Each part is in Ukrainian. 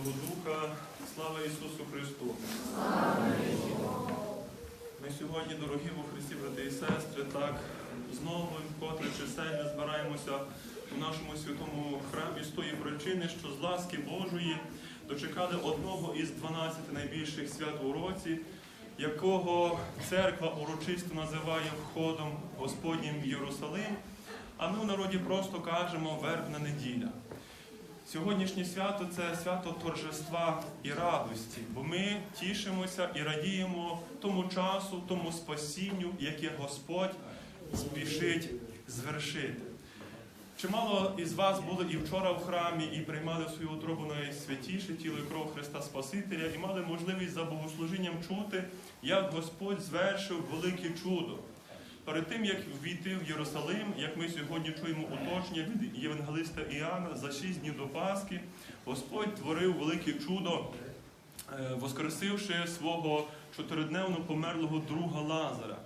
Святого Духа. Слава Ісусу Христу! Ми сьогодні, дорогі у Христі, брати і сестри, так знову вкотре чисельно збираємося у нашому святому храмі з тої причини, що з ласки Божої дочекали одного із 12 найбільших свят у році, якого церква урочисто називає входом Господнім в Єрусалим, а ми в народі просто кажемо вербна неділя. Сьогоднішнє свято це свято торжества і радості, бо ми тішимося і радіємо тому часу, тому спасінню, яке Господь спішить звершити. Чимало із вас були і вчора в храмі, і приймали свою утробу найсвятіше тіло і кров Христа Спасителя, і мали можливість за богослужінням чути, як Господь звершив велике чудо. Перед тим, як війти в Єрусалим, як ми сьогодні чуємо уточнення від Євангелиста Іоанна, за шість днів до Пасхи, Господь творив велике чудо, е, воскресивши свого чотиридневно померлого друга Лазара.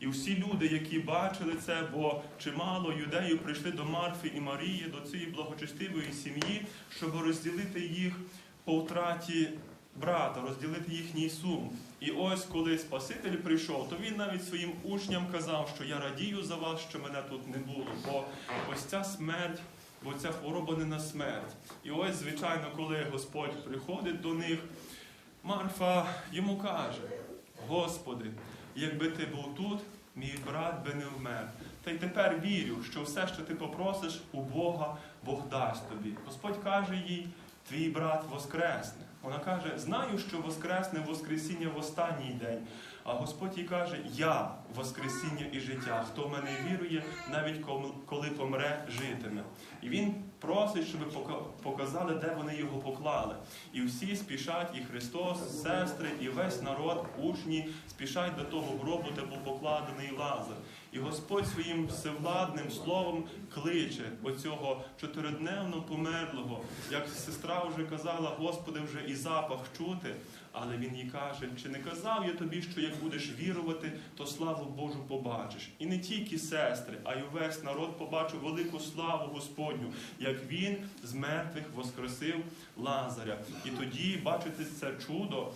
І всі люди, які бачили це, бо чимало юдеїв прийшли до Марфи і Марії, до цієї благочестивої сім'ї, щоб розділити їх по втраті брата, розділити їхній сум. І ось коли Спаситель прийшов, то він навіть своїм учням казав, що я радію за вас, що мене тут не було. Бо ось ця смерть, бо ця хвороба не на смерть. І ось, звичайно, коли Господь приходить до них, Марфа йому каже: Господи, якби ти був тут, мій брат би не вмер. Та й тепер вірю, що все, що ти попросиш у Бога, Бог дасть тобі. Господь каже їй, твій брат воскресне. Вона каже: знаю, що воскресне Воскресіння в останній день. А Господь їй каже: Я Воскресіння і життя. Хто в мене вірує, навіть коли помре, житиме. І він просить, щоб показали, де вони його поклали. І всі спішать, і Христос, сестри, і весь народ, учні спішать до того гробу, де був покладений Лазар. І Господь своїм всевладним словом кличе оцього чотиридневно померлого. Як сестра вже казала, Господи, вже і запах чути. Але він їй каже, чи не казав я тобі, що як будеш вірувати, то славу Божу побачиш. І не тільки сестри, а й увесь народ побачив велику славу Господню, як він з мертвих воскресив Лазаря. І тоді, бачите, це чудо.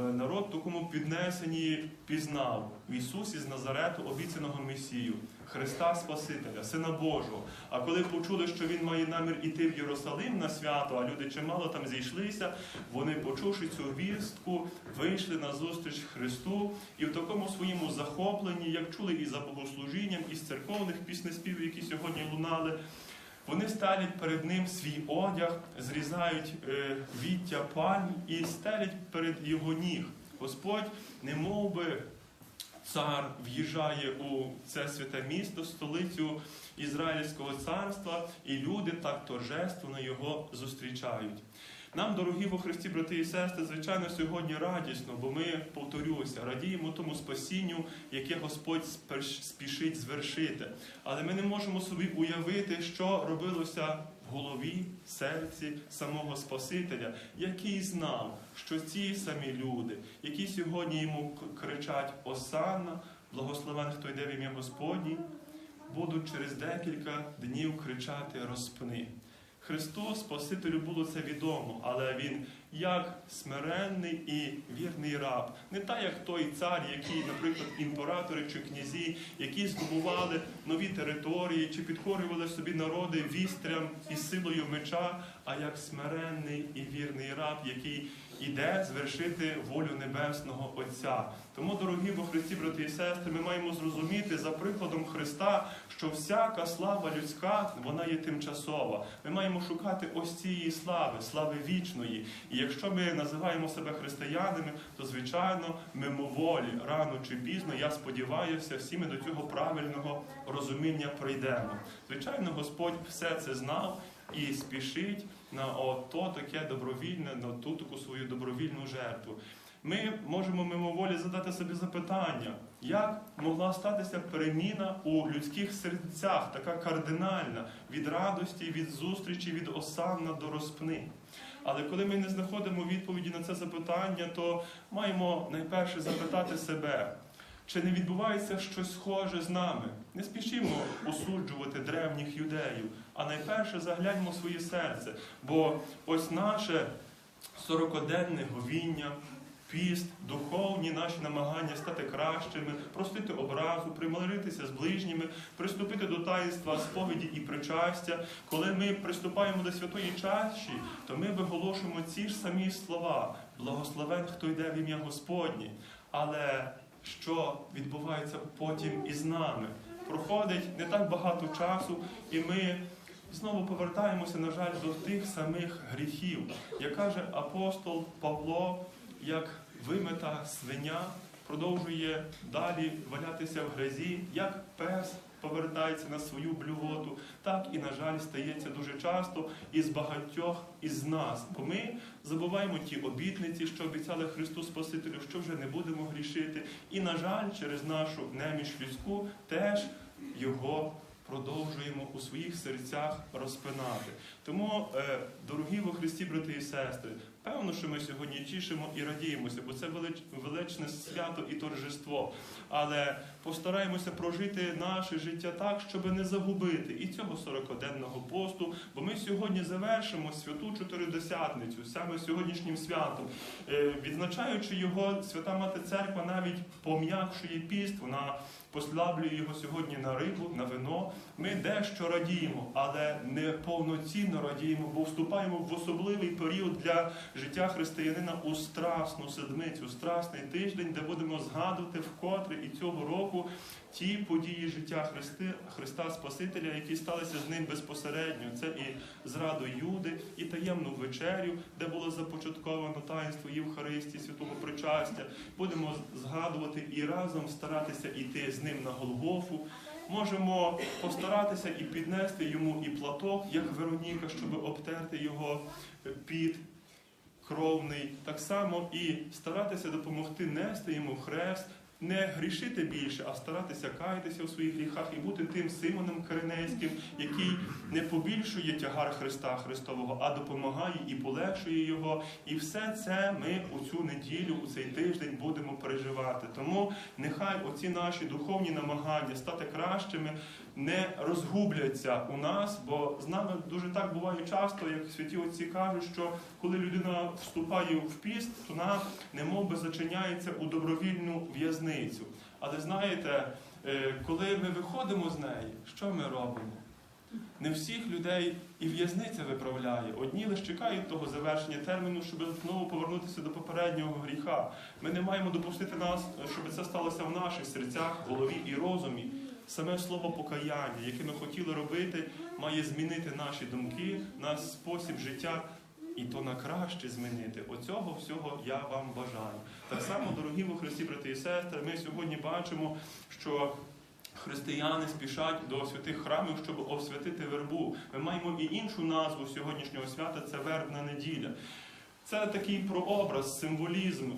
Народ в такому піднесенні пізнав в Ісусі з Назарету обіцяного Месію, Христа Спасителя, Сина Божого. А коли почули, що Він має намір іти в Єрусалим на свято, а люди чимало там зійшлися, вони, почувши цю вістку, вийшли на зустріч Христу і в такому своєму захопленні, як чули і за богослужінням, і з церковних піснеспівів, які сьогодні лунали. Вони ставлять перед ним свій одяг, зрізають е, віття пальм і стелять перед його ніг. Господь, не мов би цар в'їжджає у це святе місто, столицю Ізраїльського царства, і люди так торжественно його зустрічають. Нам, дорогі во Христі, брати і сестри, звичайно, сьогодні радісно, бо ми, повторюся, радіємо тому спасінню, яке Господь спішить звершити. Але ми не можемо собі уявити, що робилося в голові, серці самого Спасителя, який знав, що ці самі люди, які сьогодні йому кричать Осанна, благословен, хто йде в ім'я Господній, будуть через декілька днів кричати Розпни. Христу Спасителю було це відомо, але він як смиренний і вірний раб, не так, як той цар, який, наприклад, імператори чи князі, які здобували нові території чи підкорювали собі народи вістрям і силою меча, а як смиренний і вірний раб, який іде звершити волю Небесного Отця. Тому, дорогі бо Христі, брати і сестри, ми маємо зрозуміти за прикладом Христа, що всяка слава людська, вона є тимчасова. Ми маємо шукати ось цієї слави, слави вічної. І якщо ми називаємо себе християнами, то звичайно мимоволі, рано чи пізно, я сподіваюся, всі ми до цього правильного розуміння прийдемо. Звичайно, Господь все це знав і спішить на ото таке добровільне, на ту таку свою добровільну жертву. Ми можемо мимоволі задати собі запитання, як могла статися переміна у людських серцях, така кардинальна від радості, від зустрічі, від осанна до розпни. Але коли ми не знаходимо відповіді на це запитання, то маємо найперше запитати себе, чи не відбувається щось схоже з нами? Не спішімо осуджувати древніх юдеїв, а найперше загляньмо своє серце. Бо ось наше сорокоденне говіння, піст, духовні наші намагання стати кращими, простити образу, примиритися з ближніми, приступити до таїнства сповіді і причастя. Коли ми приступаємо до святої чаші, то ми виголошуємо ці ж самі слова: благословен, хто йде в ім'я Господнє. Але що відбувається потім із нами? Проходить не так багато часу, і ми знову повертаємося, на жаль, до тих самих гріхів. Як каже апостол Павло, як вимита свиня продовжує далі валятися в грязі, як пес повертається на свою блювоту, так і, на жаль, стається дуже часто із багатьох із нас. Бо ми забуваємо ті обітниці, що обіцяли Христу Спасителю, що вже не будемо грішити. І, на жаль, через нашу неміч людську теж його продовжуємо у своїх серцях розпинати. Тому, е, дорогі во Христі, брати і сестри, певно, що ми сьогодні тішимо і радіємося, бо це величне свято і торжество. Але постараємося прожити наше життя так, щоб не загубити і цього сорокоденного посту. Бо ми сьогодні завершимо святу чотиридесятницю, саме сьогоднішнім святом. Е, Відзначаючи його, свята Мати Церква навіть пом'якшує піст, вона послаблює його сьогодні на рибу, на вино. Ми дещо радіємо, але не повноцінно радіємо, бо вступаємо в особливий період для життя християнина у страсну седмицю, страсний тиждень, де будемо згадувати вкотре і цього року ті події життя Христи, Христа Спасителя, які сталися з ним безпосередньо. Це і зраду Юди, і таємну вечерю, де було започатковано таїнство Євхаристії, святого причастя. Будемо згадувати і разом старатися йти з ним на Голгофу. Можемо постаратися і піднести йому і платок, як Вероніка, щоб обтерти його під кровний, так само і старатися допомогти нести йому хрест, не грішити більше, а старатися каятися у своїх гріхах і бути тим Симоном Киринейським, який не побільшує тягар Христа Христового, а допомагає і полегшує його. І все це ми у цю неділю, у цей тиждень будемо переживати. Тому нехай оці наші духовні намагання стати кращими не розгубляться у нас, бо з нами дуже так буває часто, як святі отці кажуть, що коли людина вступає в піст, то вона немов би зачиняється у добровільну в'язницю. Але знаєте, е, коли ми виходимо з неї, що ми робимо? Не всіх людей і в'язниця виправляє. Одні лише чекають того завершення терміну, щоб знову повернутися до попереднього гріха. Ми не маємо допустити нас, щоб це сталося в наших серцях, голові і розумі. Саме слово покаяння, яке ми хотіли робити, має змінити наші думки, наш спосіб життя, і то на краще змінити. Оцього всього я вам бажаю. Так само, дорогі во Христі, брати і сестри, ми сьогодні бачимо, що християни спішать до святих храмів, щоб освятити вербу. Ми маємо і іншу назву сьогоднішнього свята це вербна неділя. Це такий прообраз, символізм.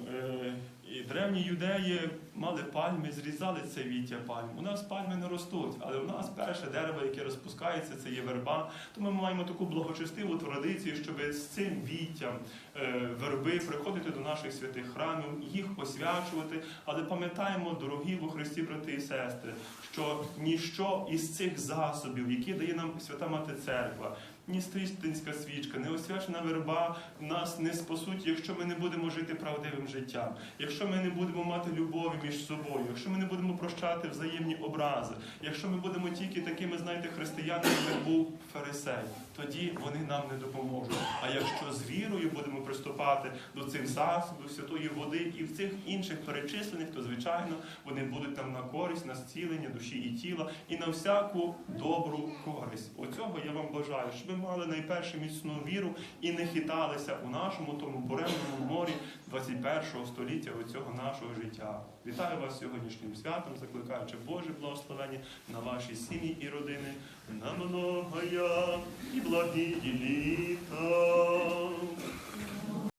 І древні юдеї мали пальми, зрізали це віття пальм. У нас пальми не ростуть, але у нас перше дерево, яке розпускається, це є верба. Тому ми маємо таку благочестиву традицію, щоб з цим віттям е, верби приходити до наших святих храмів, їх освячувати. Але пам'ятаємо, дорогі во Христі, брати і сестри, що ніщо із цих засобів, які дає нам свята Мати Церква, ні стрістинська свічка, не освячена верба нас не спасуть, якщо ми не будемо жити правдивим життям, якщо ми не будемо мати любові між собою, якщо ми не будемо прощати взаємні образи, якщо ми будемо тільки такими, знаєте, християнами, як був фарисей, тоді вони нам не допоможуть. А якщо з вірою будемо приступати до цих засобів, святої води і в цих інших перечислених, то звичайно вони будуть нам на користь, на зцілення душі і тіла, і на всяку добру користь. Оцього я вам бажаю, щоб ви мали найперше міцну віру і не хиталися у нашому тому буремному морі 21 століття оцього нашого життя. Вітаю вас сьогоднішнім святом, закликаючи Боже благословення на ваші сім'ї і родини, на многоя і благі літа.